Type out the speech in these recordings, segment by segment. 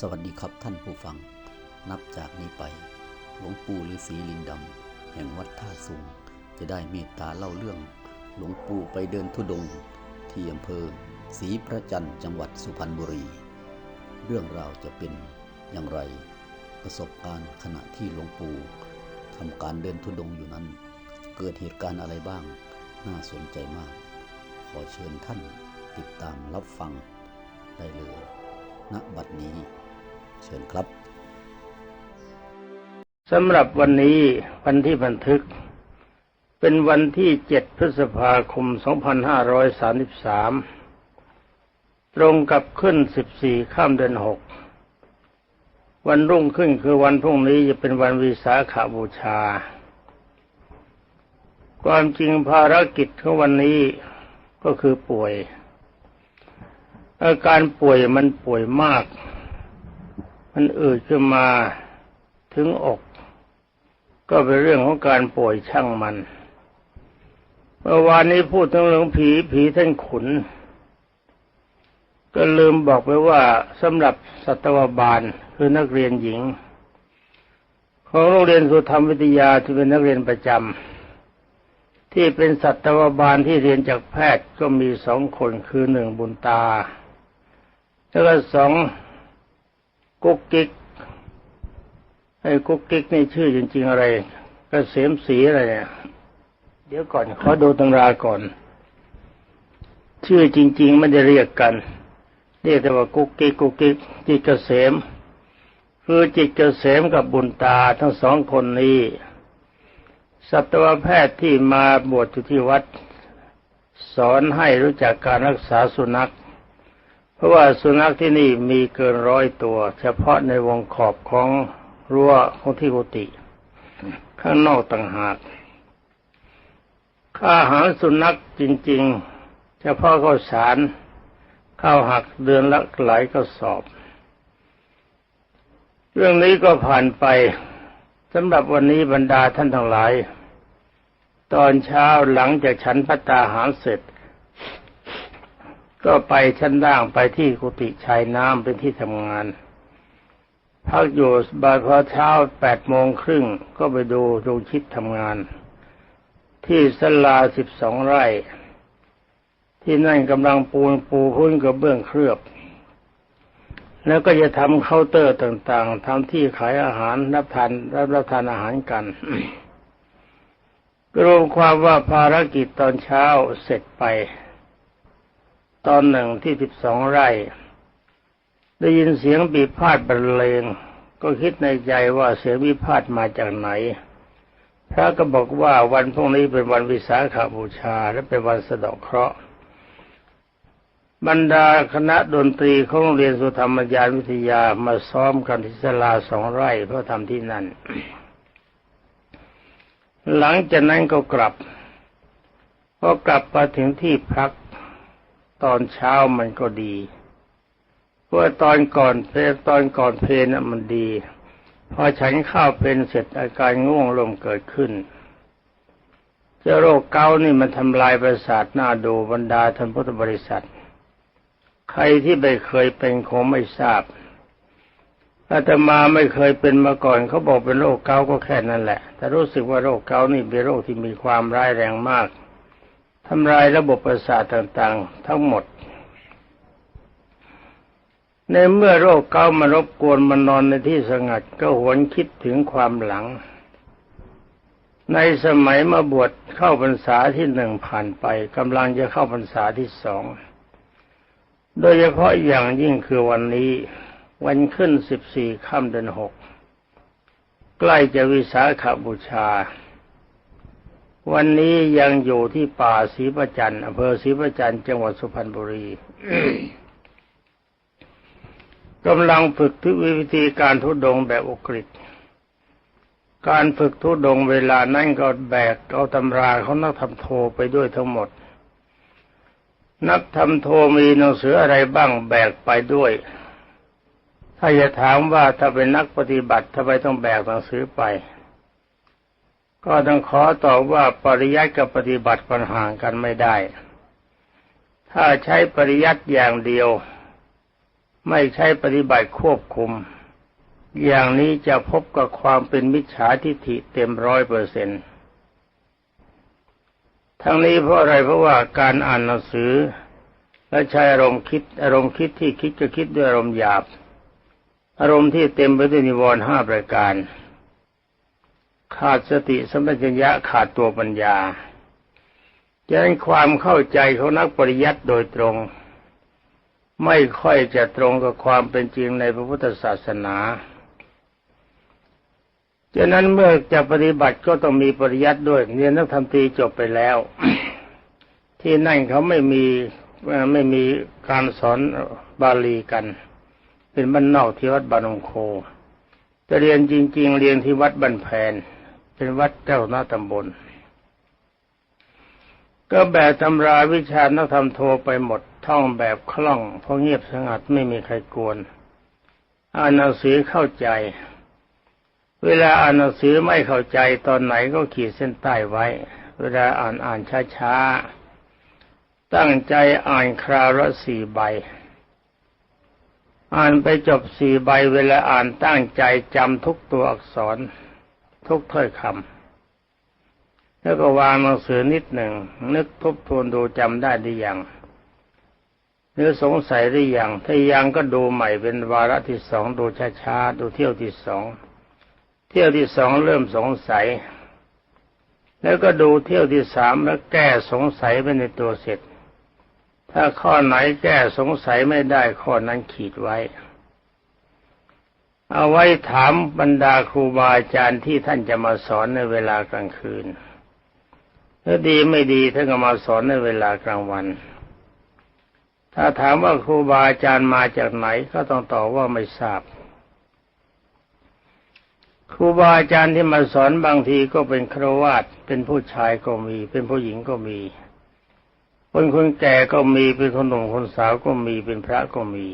สวัสดีครับท่านผู้ฟัง นับจากนี้ไป หลวงปู่ฤาษีลิงดำแห่งวัดท่าสุงจะได้เมตตาเล่าเรื่อง หลวงปู่ไปเดินทุดง ที่อำเภอศรีพระจันทร์จังหวัดสุพรรณบุรี เรื่องราวจะเป็นอย่างไร ประสบการณ์ขณะที่หลวงปู่ทำการเดินทุดงอยู่นั้น เกิดเหตุการณ์อะไรบ้าง น่าสนใจมาก ขอเชิญท่านติดตามรับฟังได้เลยณบัดนี้ เชิญครับสำหรับวันนี้วันที่บันทึก เป็นวันที่ 7 พฤษภาคม 2533 ตรงกับขึ้น 14 ข้ามเดือน 6 วันรุ่งขึ้นคือวันพรุ่งนี้จะเป็นวันวิสาขาบูชา ความจริงภารกิจของวันนี้ก็คือป่วย อาการป่วยมันป่วยมาก มันอืดขึ้นมาถึงอก ก็เป็นเรื่องของการป่วยช่างมัน เมื่อวานนี้พูดถึงเรื่องผีผีท่านขุน ก็ลืมบอกไปว่าสำหรับสัตวบาลคือนักเรียนหญิง ของโรงเรียนสุธรรมวิทยาที่เป็นนักเรียนประจำที่เป็นสัตวบาลที่เรียนจากแพทย์ก็มีสองคนคือหนึ่งบุญตา แล้วก็สอง กุ๊กกิ๊กไอ้กุ๊กกิ๊กนี่ชื่อจริง ๆ อะไรกระเกษมศรีอะไรเนี่ยเดี๋ยวก่อนขอดูตำราก่อน ชื่อจริง ๆ ไม่ได้เรียกกันเรียกแต่ว่ากุ๊กกิ๊กกุ๊กกิ๊กจิตเกษมคือจิตเกษมกับบุญตาทั้งสองคนนี้สัตวแพทย์ที่มาบวชอยู่ที่วัด สอนให้รู้จักการรักษาสุนัข เพราะว่าสุนัขที่นี่มีเกินร้อยตัว เฉพาะในวงขอบของรั้วของที่กุฏิข้างนอกต่างหากค่าอาหารสุนัขจริง ๆ เฉพาะข้าวสารข้าวหักเดือนละหลายก็สอบ เรื่องนี้ก็ผ่านไปสำหรับวันนี้บรรดาท่านทั้งหลาย ตอนเช้าหลังจากฉันพัตตาหารเสร็จ ก็ไปชั้นล่างไปที่กุฏิชายน้ำเป็นที่ทำงาน พักอยู่บ่ายพอเช้าแปดโมงครึ่งก็ไปดูดวงชิดทำงาน ที่สลาสิบสองไร่ ที่นั่นกำลังปูนปูพื้นกระเบื้องเคลือบแล้วก็จะทำเคาน์เตอร์ต่างๆทำที่ขายอาหารรับทานรับรับทานอาหารกันรวมความว่าภารกิจตอนเช้าเสร็จไป ตอนหนึ่งที่สิบสองไร่ ได้ยินเสียงปีพาดบรรเลงก็คิดในใจว่าเสียงวิพาทมาจากไหน พระก็บอกว่าวันพรุ่งนี้เป็นวันวิสาขาบูชาและเป็นวันสะเดาะเคราะห์บรรดาคณะดนตรีของโรงเรียนสุธรรมยานวิทยามาซ้อมกันที่ศาลาสองไร่เพื่อทำที่นั่น หลังจากนั้นก็กลับพอกลับมาถึงที่พัก ตอนเช้ามันก็ดีเพราะตอนก่อนเพลตอนก่อนเพลน่ะมันดี พอฉันข้าวเพลนเสร็จอาการง่วงลมเกิดขึ้นเจ้าโรคเกาต์นี่มันทำลายประสาทหน้าดูบรรดาท่านพุทธบริษัท ใครที่ไม่เคยเป็นคงไม่ทราบอาตมาไม่เคยเป็นมาก่อนเขาบอกเป็นโรคเกาต์ก็แค่นั้นแหละ แต่รู้สึกว่าโรคเกาต์นี่เป็นโรคที่มีความร้ายแรงมาก ทำลายระบบประสาทต่างๆ ทั้งหมด ในเมื่อโรคเกามารบกวนมันนอนในที่สงัดก็หวนคิดถึงความหลัง ในสมัยมาบวชเข้าพรรษาที่หนึ่งผ่านไปกำลังจะเข้าพรรษาที่สอง โดยเฉพาะอย่างยิ่งคือวันนี้ วันขึ้นสิบสี่ค่ำเดือนหกใกล้จะวิสาขบูชา วันนี้ยังอยู่ที่ป่าศรีประจันอำเภอศรีประจันจังหวัดสุพรรณบุรีกำลังฝึกทุกวิธีการทุดงแบบอุกฤษการฝึกทุดงเวลานั่นก็แบกเอาตำราเขานักทำโทไปด้วยทั้งหมด นักทำโทมีหนังสืออะไรบ้างแบกไปด้วย ถ้าจะถามว่าถ้าเป็นนักปฏิบัติทำไมต้องแบกหนังสือไป ก็ต้องขอตอบว่าปริยัติกับปฏิบัติปัญห่างกันไม่ได้ ถ้าใช้ปริยัติอย่างเดียว ไม่ใช้ปฏิบัติควบคุม อย่างนี้จะพบกับความเป็นมิจฉาทิฏฐิเต็มร้อยเปอร์เซ็นต์ทั้งนี้เพราะอะไรเพราะว่าการอ่านหนังสือ และใช้อารมณ์คิดอารมณ์คิดที่คิดก็คิดด้วยอารมณ์หยาบ อารมณ์ที่เต็มไปด้วยนิวรณ์ห้าประการ ขาดสติสัมปชัญญะขาดตัวปัญญาดังนั้นความเข้าใจของนักปริยัติโดยตรง ไม่ค่อยจะตรงกับความเป็นจริงในพระพุทธศาสนาฉะนั้นเมื่อจะปฏิบัติก็ต้องมีปริยัติด้วยเรียนนักธรรมตรีจบไปแล้ว ที่นั่นเขาไม่มีไม่มีการสอนบาลีกัน เป็นบ้านนอกที่วัดบานงโคจะเรียนจริง ๆ เรียนที่วัดบันแพน เป็นวัดเจ้าหน้าตำบล ก็แบบตำราวิชานักธรรมโทไปหมดท่องแบบคล่องเพราะเงียบสงัดไม่มีใครกวนอ่านหนังสือเข้าใจ เวลาอ่านหนังสือไม่เข้าใจตอนไหนก็ขีดเส้นใต้ไว้ เวลาอ่านอ่านช้าๆ ตั้งใจอ่านคราวละสี่ใบ อ่านไปจบสี่ใบ เวลาอ่านตั้งใจจำทุกตัวอักษร ทุกถ้อยคำแล้วก็วางหนังสือนิดหนึ่งนึกทบทวนดูจำได้หรือยังหรือสงสัยหรือยังถ้ายังก็ดูใหม่เป็นวาระที่สองดูช้าๆดูเที่ยวที่สองเที่ยวที่สองเริ่มสงสัย แล้วก็ดูเที่ยวที่สามแล้วแก้สงสัยไปในตัวเสร็จ ถ้าข้อไหนแก้สงสัยไม่ได้ข้อนั้นขีดไว้ เอาไว้ถามบรรดาครูบาอาจารย์ที่ท่านจะมาสอนในเวลากลางคืนถ้าดีไม่ดีท่านก็มาสอนในเวลากลางวัน ถ้าถามว่าครูบาอาจารย์มาจากไหนก็ต้องตอบว่าไม่ทราบครูบาอาจารย์ที่มาสอนบางทีก็เป็นครวาสเป็นผู้ชายก็มี เป็นผู้หญิงก็มีคนคนแก่ก็มีเป็นคนหนุ่มคนสาวก็มีเป็นพระก็มี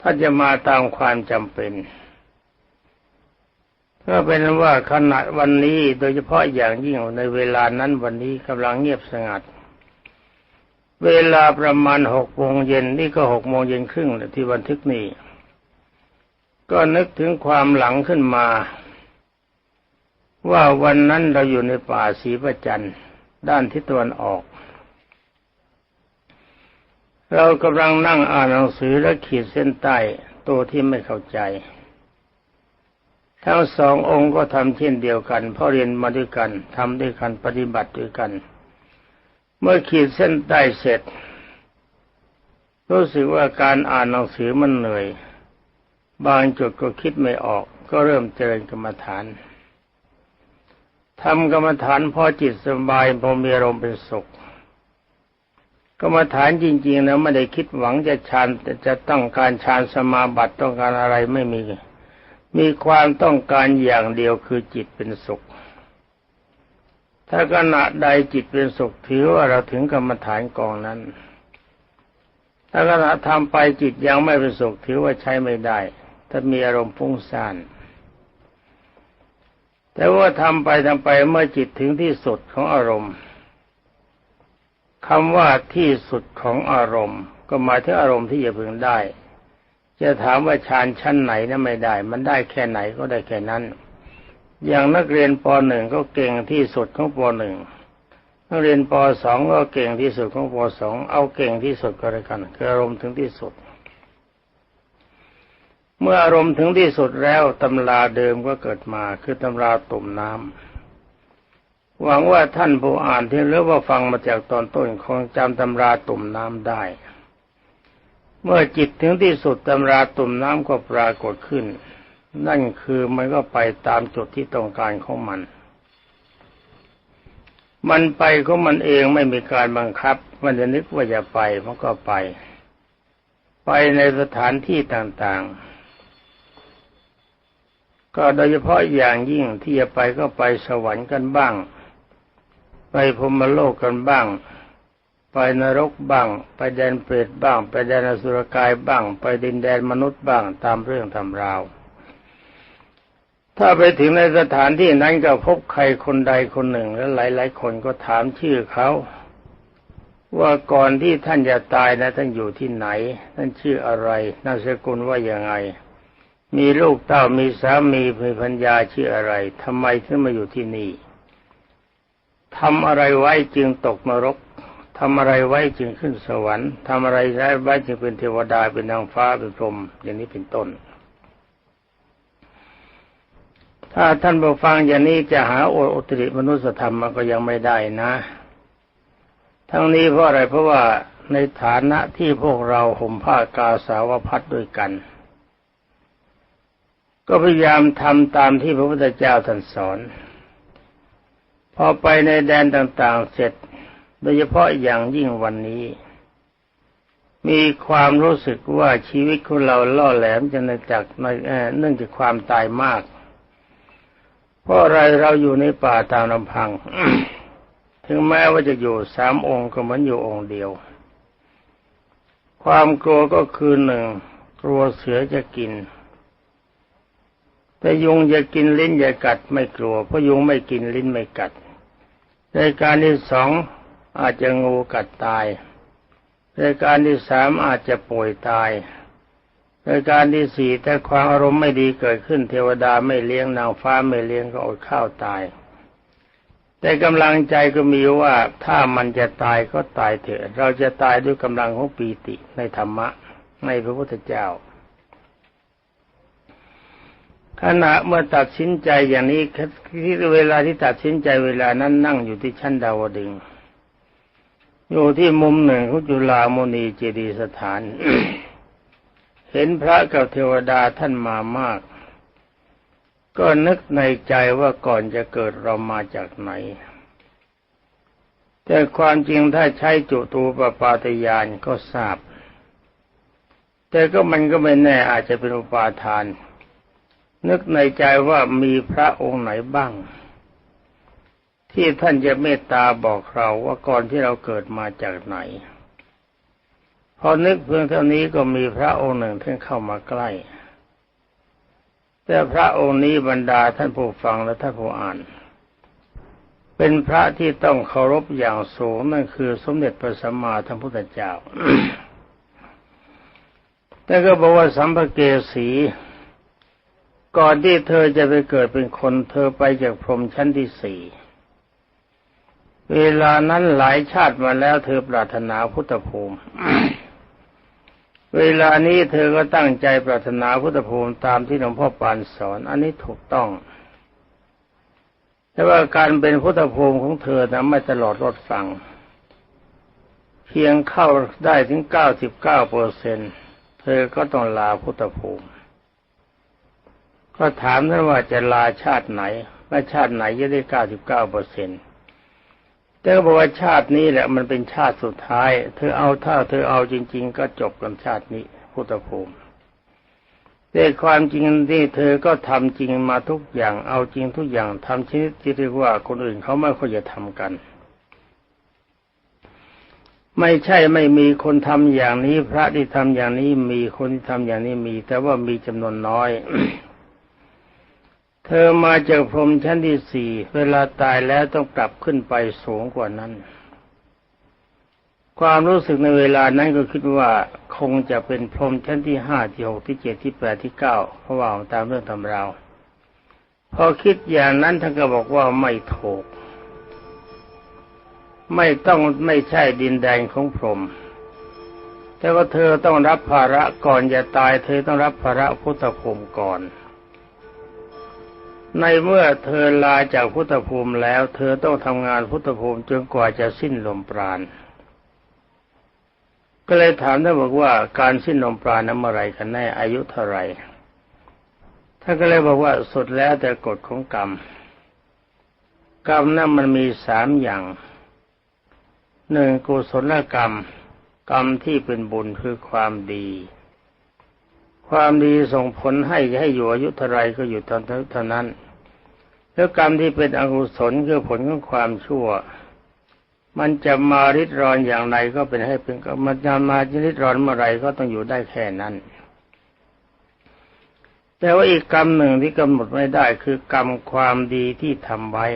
ถ้าจะมาตามความจำเป็นก็เป็นว่าขณะวันนี้โดยเฉพาะอย่างยิ่งในเวลานั้นวันนี้กำลังเงียบสงัด เวลาประมาณหกโมงเย็นนี่ก็หกโมงเย็นครึ่งที่บันทึกนี้ ก็นึกถึงความหลังขึ้นมา ว่าวันนั้นเราอยู่ในป่าศรีประจันด้านทิศตะวันออก เรากำลังนั่งอ่านหนังสือและขีดเส้นใต้ตัวที่ไม่เข้าใจ ทั้งสององค์ก็ทำเช่นเดียวกันเพราะเรียนมาด้วยกันทำด้วยกันปฏิบัติด้วยกัน เมื่อขีดเส้นใต้เสร็จ รู้สึกว่าการอ่านหนังสือมันเหนื่อย บางจุดก็คิดไม่ออก ก็เริ่มเจริญกรรมฐานทำกรรมฐานพอจิตสบายพอมีอารมณ์เป็นสุข กรรมฐานจริงๆนะไม่ได้คิดหวังจะฌานจะต้องการฌานสมาบัติต้องการอะไรไม่มี มีความต้องการอย่างเดียวคือจิตเป็นสุข ถ้าขณะใดจิตเป็นสุขถือว่าเราถึงกรรมฐานกองนั้น ถ้าขณะทำไปจิตยังไม่เป็นสุขถือว่าใช้ไม่ได้ ถ้ามีอารมณ์ฟุ้งซ่านแต่ว่าทำไปทำไปเมื่อจิตถึงที่สุดของอารมณ์ คำว่าที่สุดของอารมณ์ ก็หมายถึงอารมณ์ที่จะพึงได้ จะถามว่าฌานชั้นไหนนะไม่ได้ มันได้แค่ไหนก็ได้แค่นั้น อย่างนักเรียนปหนึ่งก็เก่งที่สุดของปหนึ่งนักเรียนปสองก็เก่งที่สุดของปสองเอาเก่งที่สุดก็แล้วกันคืออารมณ์ถึงที่สุด เมื่ออารมณ์ถึงที่สุดแล้วตำราเดิมก็เกิดมาคือตำราตุ่มน้ำ หวังว่าท่านผู้อ่านที่หรือว่าฟังมาจากตอนต้นคงจำตำราตุ่มน้ำได้ เมื่อจิตถึงที่สุดตำราตุ่มน้ำก็ปรากฏขึ้น นั่นคือมันก็ไปตามจุดที่ต้องการของมัน มันไปของมันเองไม่มีการบังคับ มันจะนึกว่าจะไปมันก็ไป ไปในสถานที่ต่างๆก็โดยเฉพาะอย่างยิ่งที่จะไปก็ไปสวรรค์กันบ้าง ไปพรหมโลกกันบ้าง ไปนรกบ้าง ไปแดนเปรตบ้าง ไปแดนอสุรกายบ้าง ไปดินแดนมนุษย์บ้างตามเรื่องตามราว ถ้าไปถึงในสถานที่นั้นก็พบใครคนใดคนหนึ่ง แล้วหลายๆคนก็ถามชื่อเขาว่าก่อนที่ท่านจะตายนะท่านอยู่ที่ไหน ท่านชื่ออะไรนามสกุลว่ายังไง มีลูกเต้ามีสามีมีพัญญาชื่ออะไรทำไมถึงมาอยู่ที่นี่ ทำอะไรไว้จึงตกนรกทำอะไรไว้จึงขึ้นสวรรค์ทำอะไรไว้จึงเป็นเทวดาเป็นนางฟ้าเป็นพรหมอย่างนี้เป็นต้น ถ้าท่านผู้ฟังอย่างนี้จะหาโออุตริมนุสธรรมมันก็ยังไม่ได้นะ ทั้งนี้เพราะอะไรเพราะว่าในฐานะที่พวกเราห่มผ้ากาสาวพัดด้วยกัน ก็พยายามทำตามที่พระพุทธเจ้าท่านสอน อไปในแดนต่างๆเสร็จ โดยเฉพาะอย่างยิ่งวันนี้ มีความรู้สึกว่าชีวิตของเราล่อแหลมจะในจากเนื่องจากความตายมาก เพราะอะไรเราอยู่ในป่าตามลำพัง ถึงแม้ว่าจะอยู่สามองค์ก็เหมือนอยู่องค์เดียว ความกลัวก็คือหนึ่งกลัวเสือจะกินแต่ยุงจะกินลิ้นจะกัดไม่กลัวเพราะยุงไม่กินลิ้นไม่กัด ในการที่สองอาจจะงูกัดตายในการที่สามอาจจะป่วยตายในการที่สี่ถ้าความอารมณ์ไม่ดีเกิดขึ้นเทวดาไม่เลี้ยงนางฟ้าไม่เลี้ยงก็อดข้าวตาย แต่กำลังใจก็มีว่าถ้ามันจะตายก็ตายเถอะ เราจะตายด้วยกำลังของปีติในธรรมะในพระพุทธเจ้า ขณะเมื่อตัดสินใจอย่างนี้ที่เวลาที่ตัดสินใจเวลานั้นนั่งอยู่ที่ชั้นดาวดึงอยู่ที่มุมหนึ่งของจุฬามุนีเจดีย์สถาน เห็นพระกับเทวดาท่านมามาก ก็นึกในใจว่าก่อนจะเกิดเรามาจากไหน แต่ความจริงถ้าใช้จุตูปปาตยานก็ทราบ แต่ก็มันก็ไม่แน่อาจจะเป็นอุปาทาน นึกในใจว่ามีพระองค์ไหนบ้าง ที่ท่านจะเมตตาบอกเราว่าก่อนที่เราเกิดมาจากไหน พอนึกเพียงเท่านี้ก็มีพระองค์หนึ่งท่านเข้ามาใกล้ แต่พระองค์นี้บรรดาท่านผู้ฟังและท่านผู้อ่าน เป็นพระที่ต้องเคารพอย่างสูงนั่นคือสมเด็จพระสัมมาสัมพุทธเจ้าแต่ก็บอกว่าสัมภเกสี ก่อนที่เธอจะไปเกิดเป็นคนเธอไปจากพรหมชั้นที่สี่เวลานั้นหลายชาติมาแล้วเธอปรารถนาพุทธภูมิ เวลานี้เธอก็ตั้งใจปรารถนาพุทธภูมิตามที่หลวงพ่อปานสอน อันนี้ถูกต้อง แต่ว่าการเป็นพุทธภูมิของเธอนะไม่ตลอดรอดฟัง เพียงเข้าได้ถึงเก้าสิบเก้าเปอร์เซ็นเธอก็ต้องลาพุทธภูมิ ก็ถามท่านว่าจะลาชาติไหนว่าชาติไหนจะได้เก้าสิบเก้าเปอร์เซ็นต์แต่ก็บอกว่าชาตินี้แหละมันเป็นชาติสุดท้าย เธอเอาถ้าเธอเอาจริง ๆ ก็จบกันชาตินี้พุทธภูมิแต่ความจริงที่เธอก็ทำจริงมาทุกอย่าง เอาจริงทุกอย่างทำชนิดที่เรียกว่าคนอื่นเขาไม่ค่อยจะทำกัน ไม่ใช่ไม่มีคนทำอย่างนี้ พระที่ทำอย่างนี้มีคนที่ทำอย่างนี้มี แต่ว่ามีจำนวนน้อย เธอมาจากพรหมชั้นที่สี่เวลาตายแล้วต้องกลับขึ้นไปสูงกว่านั้น ความรู้สึกในเวลานั้นก็คิดว่าคงจะเป็นพรหมชั้นที่ห้าที่หกที่เจ็ดที่แปดที่เก้าเพราะว่าตามเรื่องตำราวพอคิดอย่างนั้นท่านก็บอกว่าไม่ถูก ไม่ต้องไม่ใช่ดินแดนของพรหมแต่ว่าเธอต้องรับภาระก่อนจะตาย เธอต้องรับภาระพุทธภูมิก่อน ในเมื่อเธอลาจากพุทธภูมิแล้ว เธอต้องทำงานพุทธภูมิจนกว่าจะสิ้นลมปราณก็เลยถามท่านบอกว่าการสิ้นลมปราณนั้นเมื่อไรกันแน่อายุเท่าไหร่ท่านก็เลยบอกว่าสุดแล้วแต่กฎของกรรม กรรมนั้นมันมีสามอย่างหนึ่งกุศลกรรม กรรมที่เป็นบุญคือความดี ความดีส่งผลให้ให้อยู่อายุเท่าไรก็อยู่ตอนเท่านั้น แล้วกรรมที่เป็นอกุศลคือผลของความชั่ว มันจะมาริดรอนอย่างไรก็เป็นให้เป็นมันจะมาริดรอนเมื่อไรก็ต้องอยู่ได้แค่นั้น แต่ว่าอีกกรรมหนึ่งที่กำหนดไม่ได้คือกรรมความดีที่ทำไว้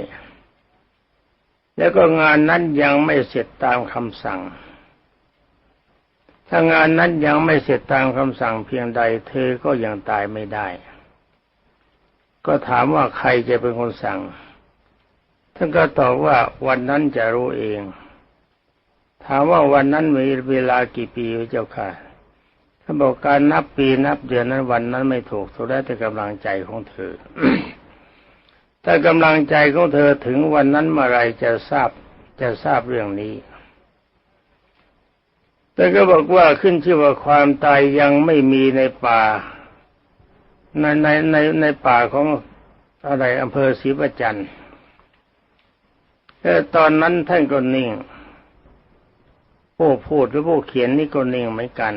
แล้วก็งานนั้นยังไม่เสร็จตามคำสั่ง ถ้างานนั้นยังไม่เสร็จตามคำสั่งเพียงใด เธอก็ยังตายไม่ได้ ก็ถามว่าใครจะเป็นคนสั่ง ท่านก็ตอบว่าวันนั้นจะรู้เอง ถามว่าวันนั้นมีเวลากี่ปีพระเจ้าค่ะท่านบอกการนับปีนับเดือนนั้นวันนั้นไม่ถูกสุดแล้วแต่กำลังใจของเธอ ถ้ากำลังใจของเธอถึงวันนั้นเมื่อไรจะทราบจะทราบเรื่องนี้ แต่ก็บอกว่าขึ้นชื่อว่าความตายยังไม่มีในป่า ในในในในป่าของอะไรอำเภอศรีประจันทร์แต่ตอนนั้นท่านก็นิ่งผู้พูดหรือผู้เขียนนี่ก็นิ่งเหมือนกัน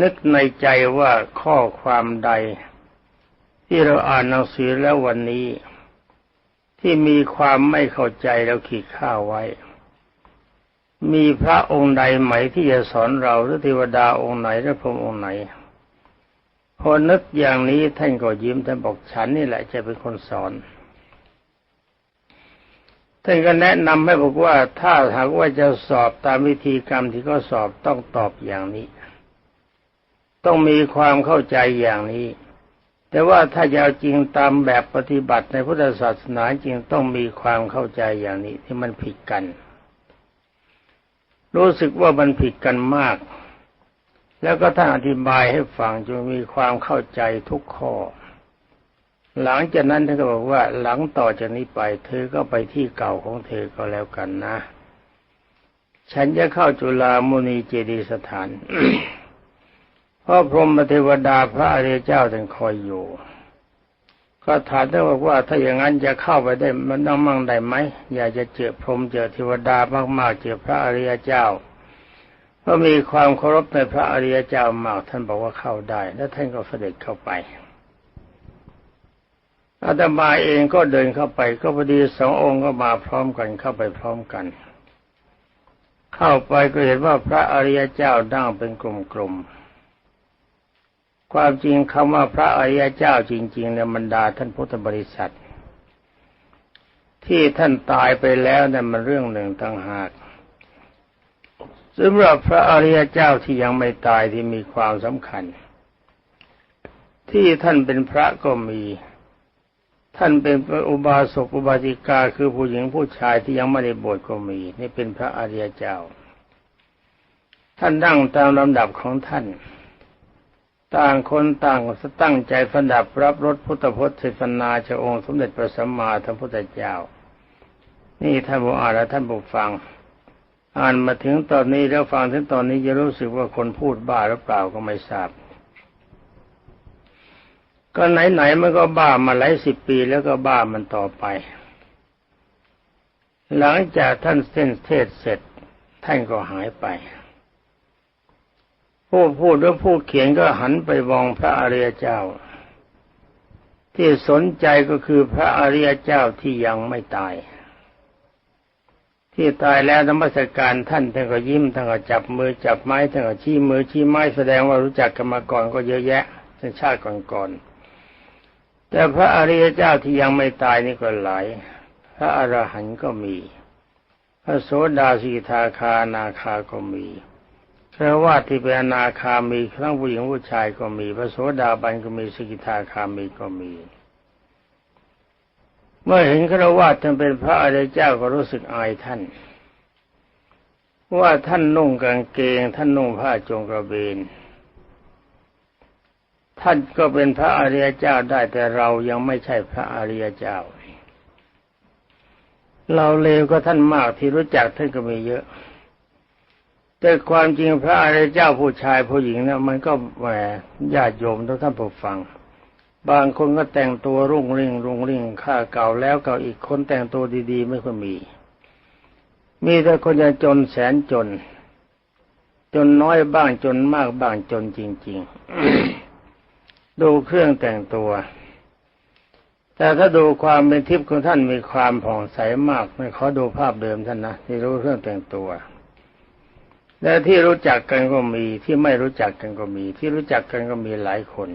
นึกในใจว่าข้อความใด ที่เราอ่านหนังสือแล้ววันนี้ ที่มีความไม่เข้าใจเราขีดข้าวไว้ มีพระองค์ใดไหมที่จะสอนเราหรือเทวดาองค์ไหนหรือพรหมองค์ไหน พอนึกอย่างนี้ท่านก็ยิ้มท่านบอกฉันนี่แหละจะเป็นคนสอนท่านก็แนะนำให้บอกว่าถ้าหากว่าจะสอบตามวิธีกรรมที่เขาสอบต้องตอบอย่างนี้ ต้องมีความเข้าใจอย่างนี้ แต่ว่าถ้าจะเอาจริงตามแบบปฏิบัติในพุทธศาสนาจริงต้องมีความเข้าใจอย่างนี้ที่มันผิดกัน รู้สึกว่ามันผิดกันมาก แล้วก็ท่านอธิบายให้ฟังจนมีความเข้าใจทุกข้อ หลังจากนั้นท่านก็บอกว่าหลังต่อจากนี้ไป เธอก็ไปที่เก่าของเธอก็แล้วกันนะ ฉันจะเข้าจุฬามุนีเจดีย์สถานเพราะพรหมเทวดาพระอริยเจ้าท่านคอยอยู่ ก็ถามท่านบอกว่าถ้าอย่างนั้นจะเข้าไปได้มันต้องมั่งได้ไหมอยากจะเจอพรหมเจอเทวดามากๆเจอพระอริยเจ้าก็มีความเคารพในพระอริยเจ้ามากท่านบอกว่าเข้าได้ แล้วท่านก็เสด็จเข้าไปอาตมาเองก็เดินเข้าไป ก็พอดีสององค์ก็มาพร้อมกันเข้าไปพร้อมกัน เข้าไปก็เห็นว่าพระอริยเจ้านั่งเป็นกลุ่มๆ ความจริงคำว่าพระอริยเจ้าจริงๆเนี่ยบรรดาท่านพุทธบริษัท ที่ท่านตายไปแล้วเนั่นมันเรื่องหนึ่งต่างหากสำหรับพระอริยเจ้าที่ยังไม่ตายที่มีความสำคัญ ที่ท่านเป็นพระก็มี ท่านเป็นอุบาสกอุบาสิกาคือผู้หญิงผู้ชายที่ยังไม่ได้บวชก็มี นี่เป็นพระอริยเจ้า ท่านนั่งตามลำดับของท่าน ต่างคนต่างตั้งใจฟันดับรับรสพุทธพจน์เทศนาจากองค์สมเด็จพระสัมมาสัมพุทธเจ้า นี่ท่านผู้อ่านและท่านผู้ฟัง อ่านมาถึงตอนนี้แล้วฟังถึงตอนนี้จะรู้สึกว่าคนพูดบ้าหรือเปล่าก็ไม่ทราบ ก็ไหนๆมันก็บ้ามาหลายสิบปีแล้วก็บ้ามันต่อไป หลังจากท่านเส้นเทศเสร็จ ท่านก็หายไป ผู้พูดหรือผู้เขียนก็หันไปมองพระอริยเจ้า ที่สนใจก็คือพระอริยเจ้าที่ยังไม่ตาย ที่ตายแล้วนมัสการท่านท่านก็ยิ้มท่านก็จับมือจับไม้ท่านก็ชี้มือชี้ไม้แสดงว่ารู้จักกันมาก่อนก็เยอะแยะในชาติก่อนๆแต่พระอริยเจ้าที่ยังไม่ตายนี่ก็หลายพระอรหันต์ก็มี พระโสดาสีทาคานาคาก็มี พระว่าที่เป็นอนาคามีทั้งผู้หญิงผู้ชายก็มี พระโสดาบันก็มีสกิทาคามีก็มี เมื่อเห็นฆราวาสท่านเป็นพระอริยเจ้าก็รู้สึกอายท่าน ว่าท่านนุ่งกางเกง ท่านนุ่งผ้าจงกระเบนท่านก็เป็นพระอริยเจ้าได้แต่เรายังไม่ใช่พระอริยเจ้า เราเลวก็ท่านมากที่รู้จักท่านก็มีเยอะ แต่ความจริงพระอริยเจ้าผู้ชายผู้หญิงเนะมันก็แหมญาติโยมทุกท่านผู้ฟัง บางคนก็แต่งตัวรุ่งริ่งรุ่งริ่งค่าเก่าแล้วเก่าอีกคนแต่งตัวดีๆ ไม่ค่อยมี มีแต่คนจะจนแสนจน จนน้อยบ้างจนมากบ้างจนจริง ๆ ดูเครื่องแต่งตัว แต่ถ้าดูความเป็นทิพย์ของท่านมีความผ่องใสมากไม่ขอดูภาพเดิมท่านนะที่รู้เครื่องแต่งตัว และที่รู้จักกันก็มีที่ไม่รู้จักกันก็มี ที่รู้จักกันก็มีหลายคน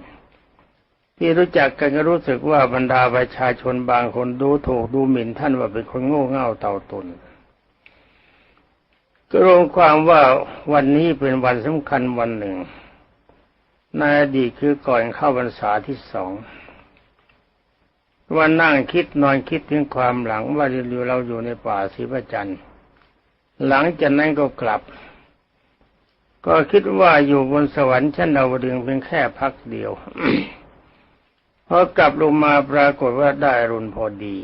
ที่รู้จักกันก็รู้สึกว่าบรรดาประชาชนบางคนดูถูกดูหมิ่นท่านว่าเป็นคนโง่เง่าเต่าตุนก็รวมความว่าวันนี้เป็นวันสำคัญวันหนึ่งในอดีตคือก่อนเข้าพรรษาที่สองวันนั่งคิดนอนคิดถึงความหลังว่าเราอยู่ในป่าศรีประจันทร์หลังจากนั้นก็กลับ ก็คิดว่าอยู่บนสวรรค์ชั้นดาวดึงส์เป็นแค่พักเดียวพอกลับลงมาปรากฏว่าได้รุนพอดี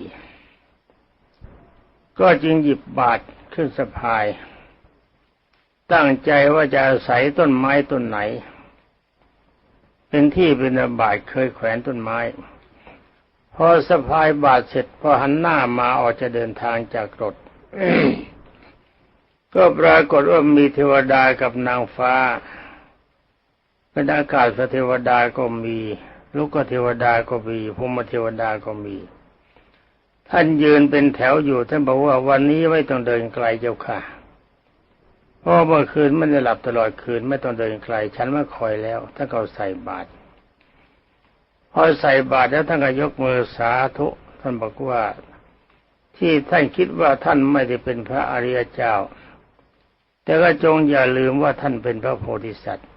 ก็จึงหยิบบาตรขึ้นสะพาย ตั้งใจว่าจะอาศัยต้นไม้ต้นไหน เป็นที่เป็นบาตเคยแขวนต้นไม้ พอสะพายบาตรเสร็จพอหันหน้ามาออกจะเดินทางจากรถ ก็ปรากฏว่ามีเทวดากับนางฟ้าเป็นอากาศเทวดาก็มีลูกเทวดาก็มีพรหมเทวดาก็มี ท่านยืนเป็นแถวอยู่ท่านบอกว่าวันนี้ไม่ต้องเดินไกลเจ้าค่ะเพราะเมื่อคืนไม่ได้หลับตลอดคืนไม่ต้องเดินไกล ฉันมาคอยแล้วถ้าเขาใส่บาตรพอใส่บาตรแล้วท่านก็ยกมือสาธุท่านบอกว่า ที่ท่านคิดว่าท่านไม่ได้เป็นพระอริยเจ้า แต่ก็จงอย่าลืมว่าท่านเป็นพระโพธิสัตว์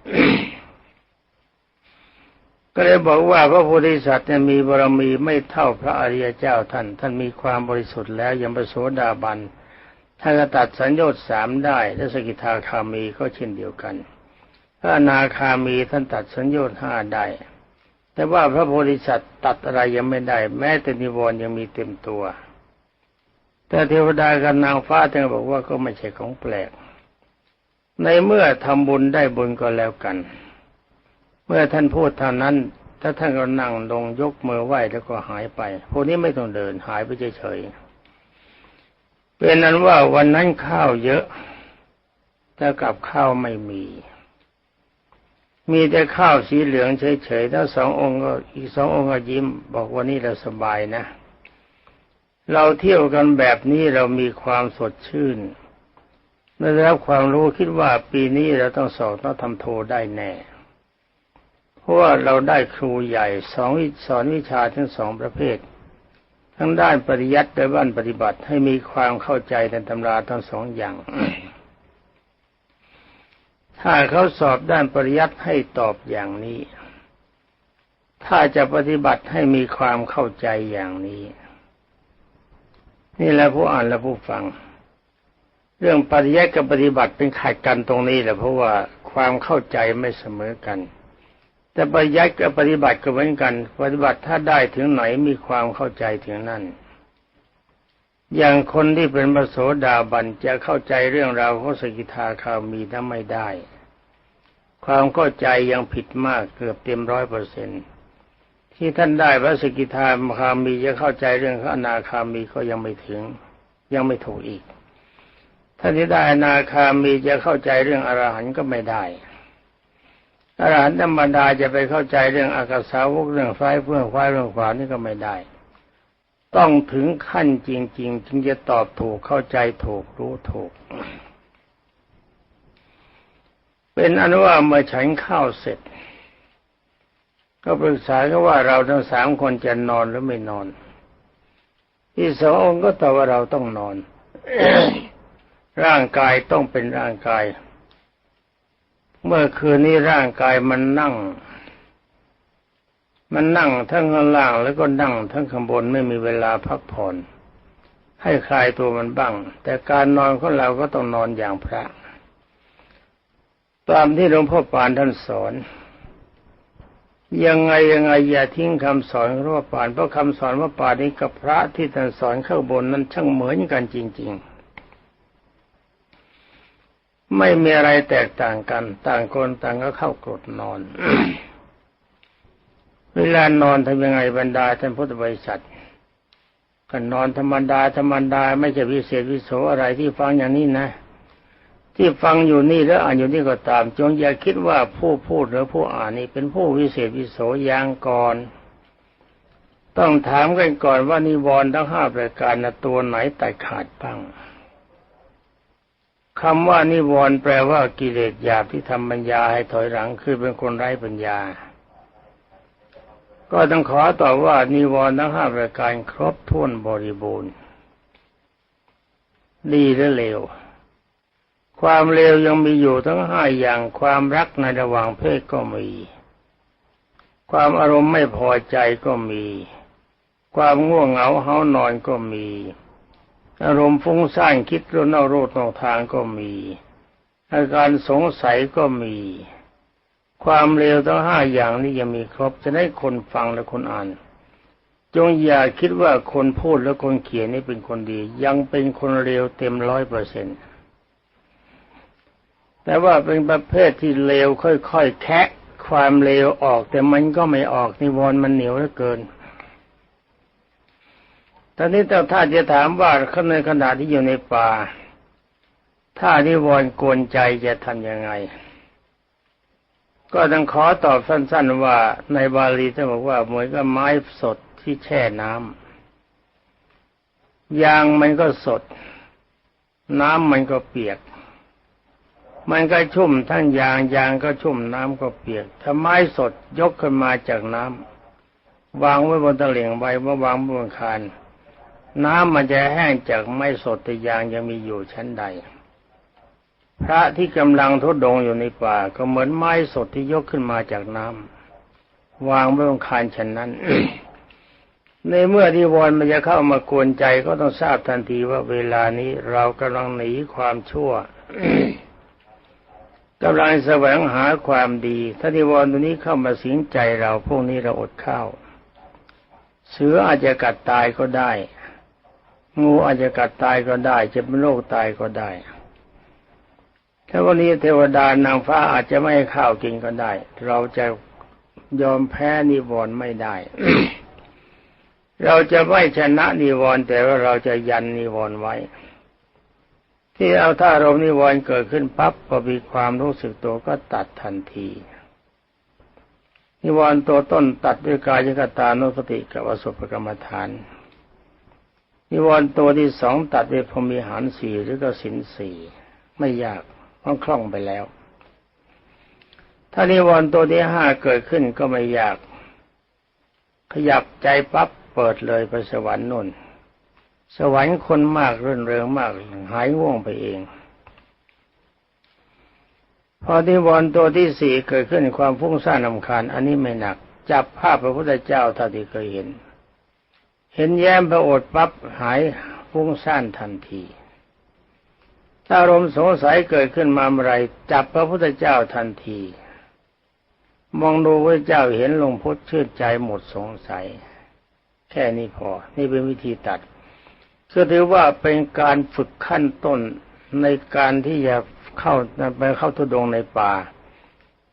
ก็เลยบอกว่าพระโพธิสัตว์เนี่ยมีบารมีไม่เท่าพระอริยเจ้าท่าน ท่านมีความบริสุทธิ์แล้วยังประโสดาบันท่านก็ตัดสัญญาสามได้และสกิทาคามีก็เช่นเดียวกันพระอนาคามีท่านตัดสัญญาห้าได้แต่ว่าพระโพธิสัตว์ตัดอะไรยังไม่ได้ แม้แต่นิวรณ์ยังมีเต็มตัว แต่เทวดากับนางฟ้าท่านบอกว่าก็ไม่ใช่ของแปลก ในเมื่อทำบุญได้บุญก็แล้วกัน เมื่อท่านพูดเท่านั้น ถ้าท่านก็นั่งลงยกมือไหว้แล้วก็หายไปพวกนี้ไม่ต้องเดินหายไปเฉยๆเป็นนั้นว่าวันนั้นข้าวเยอะแต่กับข้าวไม่มี มีแต่ข้าวสีเหลืองเฉยๆถ้าสององค์ก็อีกสององค์ก็ยิ้ม บอกว่านี่เราสบายนะ เราเที่ยวกันแบบนี้เรามีความสดชื่น เมื่อได้รับความรู้คิดว่าปีนี้เราต้องสอบต้องทำโทได้แน่ เพราะว่าเราได้ครูใหญ่สองสอนวิชาทั้งสองประเภท ทั้งด้านปริยัติและด้านปฏิบัติให้มีความเข้าใจในตำราทั้งสองอย่าง ถ้าเขาสอบด้านปริยัติให้ตอบอย่างนี้ ถ้าจะปฏิบัติให้มีความเข้าใจอย่างนี้ นี่แหละผู้อ่านและผู้ฟัง เรื่องปริยัติกับปฏิบัติเป็นขัดกันตรงนี้แหละเพราะว่าความเข้าใจไม่เสมอกัน แต่ปริยัติกับปฏิบัติก็เหมือนกัน ปฏิบัติถ้าได้ถึงไหนมีความเข้าใจถึงนั่น อย่างคนที่เป็นพระโสดาบันจะเข้าใจเรื่องราวของสกิทาคามีถ้าไม่ได้ ความเข้าใจยังผิดมากเกือบเต็มร้อยเปอร์เซ็นที่ท่านได้พระสกิทาคามีจะเข้าใจเรื่องพระอนาคามีก็ยังไม่ถึง ยังไม่ถูกอีก ท่านที่ได้อนาคามีจะเข้าใจเรื่องอรหันต์ก็ไม่ได้อรหันต์ธรรมดาจะไปเข้าใจเรื่องอากาสาวกเรื่องไฟเพื่องไฟเรื่องขวานี่ก็ไม่ได้ ต้องถึงขั้นจริงๆจึงจะตอบถูกเข้าใจถูกรู้ถูก เป็นอนุว่าเมื่อฉันข้าวเสร็จ ก็ปรึกษากันว่าเราทั้งสามคนจะนอนหรือไม่นอนที่สององค์ก็ตอบว่าเราต้องนอน ร่างกายต้องเป็นร่างกาย เมื่อคืนนี้ร่างกายมันนั่ง มันนั่งทั้งข้างล่างแล้วก็นั่งทั้งข้างบนไม่มีเวลาพักผ่อนให้คลายตัวมันบ้าง แต่การนอนของเราก็ต้องนอนอย่างพระ ตามที่หลวงพ่อปานท่านสอน ยังไงยังไงอย่าทิ้งคำสอนของหลวงพ่อปานเพราะคำสอนว่าปานนี้กับพระที่ท่านสอนข้างบนนั้นช่างเหมือนกันจริง ๆ ไม่มีอะไรแตกต่างกัน ต่างคนต่างก็เข้ากรดนอน เวลานอนทำยังไงบรรดาท่านพุทธบริษัทก็นอนธรรมดาธรรมดาไม่ใช่พิเศษวิโสอะไรที่ฟังอย่างนี้นะ ที่ฟังอยู่นี่แล้วอ่านอยู่นี่ก็ตาม จงอย่าคิดว่าผู้พูดหรือผู้อ่านนี่เป็นผู้วิเศษวิโสอย่างก่อนต้องถามกันก่อนว่านิวรณ์ทั้งห้าประการนะตัวไหนตัดขาดบ้าง คำว่านิวรณ์แปลว่ากิเลสหยาบที่ทำปัญญาให้ถอยหลังคือเป็นคนไร้ปัญญา ก็ต้องขอตอบว่านิวรณ์ทั้งห้าประการครบถ้วนบริบูรณ์ ดีและเลว ความเลวยังมีอยู่ทั้งห้าอย่างความรักในระหว่างเพศก็มี ความอารมณ์ไม่พอใจก็มี ความง่วงเหงาเหานอนก็มี อารมณ์ฟุ้งซ่านคิดเรื่องนอกรูนอกทางก็มี อาการสงสัยก็มี ความเลวทั้งห้าอย่างนี้ยังมีครบจะได้คนฟังและคนอ่าน จงอย่าคิดว่าคนพูดและคนเขียนนี่เป็นคนดี ยังเป็นคนเลวเต็มร้อยเปอร์เซ็นต์แต่ว่าเป็นประเภทที่เลวค่อยๆแคะความเลวออกแต่มันก็ไม่ออกนิวรณ์มันเหนียวเหลือเกิน อนนี้ถ้าจะถามว่าในขณะที่อยู่ในป่า ถ้านิวรณ์กวนใจจะทำยังไง ก็ต้องขอตอบสั้น ๆ ว่าในบาลีท่านบอกว่าเหมือนกับไม้สดที่แช่น้ำยางมันก็สด น้ำมันก็เปียก มันก็ชุ่มทั้งยางยางก็ชุ่มน้ำก็เปียก ถ้าไม้สดยกขึ้นมาจากน้ำวางไว้บนตะเหลียงใบมื่อวางบนคาน น้ำมันจะแห้งจากไม้สดแต่ยางยังมีอยู่ชั้นใด พระที่กำลังทุดงอยู่ในป่าก็เหมือนไม้สดที่ยกขึ้นมาจากน้ำวางไว้บนคานฉันนั้นในเมื่อที่วรมันจะเข้ามากวนใจก็ต้องทราบทันทีว่าเวลานี้เรากำลังหนีความชั่วกำลังแสวงหาความดี ถ้าที่วรตัวนี้เข้ามาสิงใจเราพวกนี้เราอดข้าว เสืออาจจะกัดตายก็ได้ งูอาจจะกัดตายก็ได้จะเป็นโรคตายก็ได้ ถ้าวันนี้เทวดานางฟ้าอาจจะไม่ให้ข้าวกินก็ได้ เราจะยอมแพ้นิวรณ์ไม่ได้ เราจะไม่ชนะนิวรณ์แต่ว่าเราจะยันนิวรณ์ไว้ ที่เอาถ้าอารมณ์นิวรณ์เกิดขึ้นปั๊บพอมีความรู้สึกตัวก็ตัดทันที นิวรณ์ตัวต้นตัดด้วยกายกตานุสติกับอสุภกรรมฐาน นิวรณ์ตัวที่สองตัดด้วพรมีหารสี่หรือก็สินสี่ไม่ยากเพราะคล่องไปแล้ว ถ้านิวรณ์ตัวที่ห้าเกิดขึ้นก็ไม่ยาก ขยับใจปั๊บเปิดเลยไปสวรรค์นุ่น สวรรค์คนมากรื่นเริงมาก หายง่วงไปเอง พอที่วรณ์ตัวที่สี่เกิดขึ้นความฟุ้งซ่านลำคาญ อันนี้ไม่หนัก จับภาพพระพุทธเจ้าเท่าที่เคยเห็น เห็นแย้มพระโอษฐ์ปั๊บหายฟุ้งซ่านทันที ถ้าอารมณ์สงสัยเกิดขึ้นมาเมื่อไรจับพระพุทธเจ้าทันที มองดูพระเจ้าเห็นลงพุทธชื่นใจหมดสงสัย แค่นี้พอ นี่เป็นวิธีตัดก็ถือว่าเป็นการฝึกขั้นต้นในการที่จะเข้าไปเข้าทุดงในป่า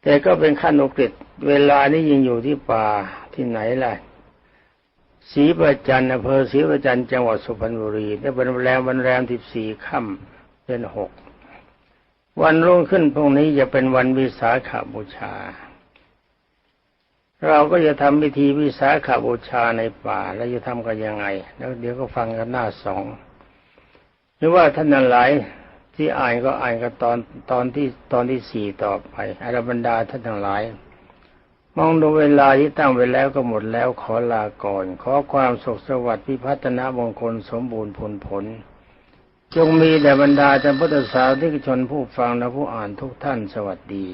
แต่ก็เป็นขั้นอุกฤษเวลานี้ยังอยู่ที่ป่าที่ไหนล่ะ ศรีประจันอำเภอศรีประจันจังหวัดสุพรรณบุรีได้เป็นแรมวันแรมที่สี่ค่ำเป็นหกวันรุ่งขึ้นพรุ่งนี้จะเป็นวันวิสาขบูชา เราก็จะทำพิธีวิสาขบูชาในป่า แล้วจะทำกันยังไง แล้วเดี๋ยวก็ฟังกันหน้าสองหรือว่าท่านนั้นหลายที่อ่านก็อ่านกันตอนตอนที่ตอนที่สี่ต่อไปอารบรรดาท่านทั้งหลาย มองดูเวลาที่ตั้งไว้แล้วก็หมดแล้วขอลาก่อน ขอความสุขสวัสดิ์พิพัฒนามงคลสมบูรณ์ผลผล จงมีแด่บรรดาท่านพุทธศาสนิกชนผู้ฟังและผู้อ่านทุกท่านสวัสดี